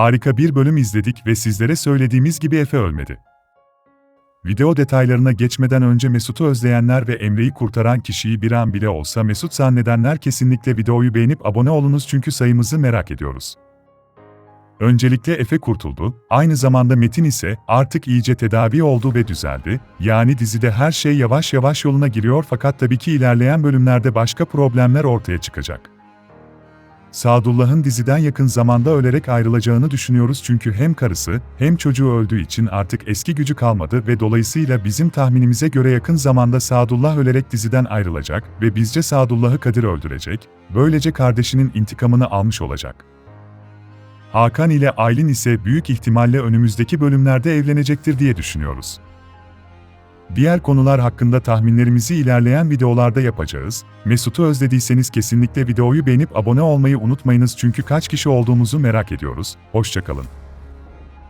Harika bir bölüm izledik ve sizlere söylediğimiz gibi Efe ölmedi. Video detaylarına geçmeden önce Mesut'u özleyenler ve Emre'yi kurtaran kişiyi bir an bile olsa Mesut zannedenler kesinlikle videoyu beğenip abone olunuz çünkü sayımızı merak ediyoruz. Öncelikle Efe kurtuldu, aynı zamanda Metin ise artık iyice tedavi oldu ve düzeldi, yani dizide her şey yavaş yavaş yoluna giriyor fakat tabii ki ilerleyen bölümlerde başka problemler ortaya çıkacak. Sadullah'ın diziden yakın zamanda ölerek ayrılacağını düşünüyoruz çünkü hem karısı hem çocuğu öldüğü için artık eski gücü kalmadı ve dolayısıyla bizim tahminimize göre yakın zamanda Sadullah ölerek diziden ayrılacak ve bizce Sadullah'ı Kadir öldürecek, böylece kardeşinin intikamını almış olacak. Hakan ile Aylin ise büyük ihtimalle önümüzdeki bölümlerde evlenecektir diye düşünüyoruz. Diğer konular hakkında tahminlerimizi ilerleyen videolarda yapacağız. Mesut'u özlediyseniz kesinlikle videoyu beğenip abone olmayı unutmayınız çünkü kaç kişi olduğumuzu merak ediyoruz. Hoşçakalın.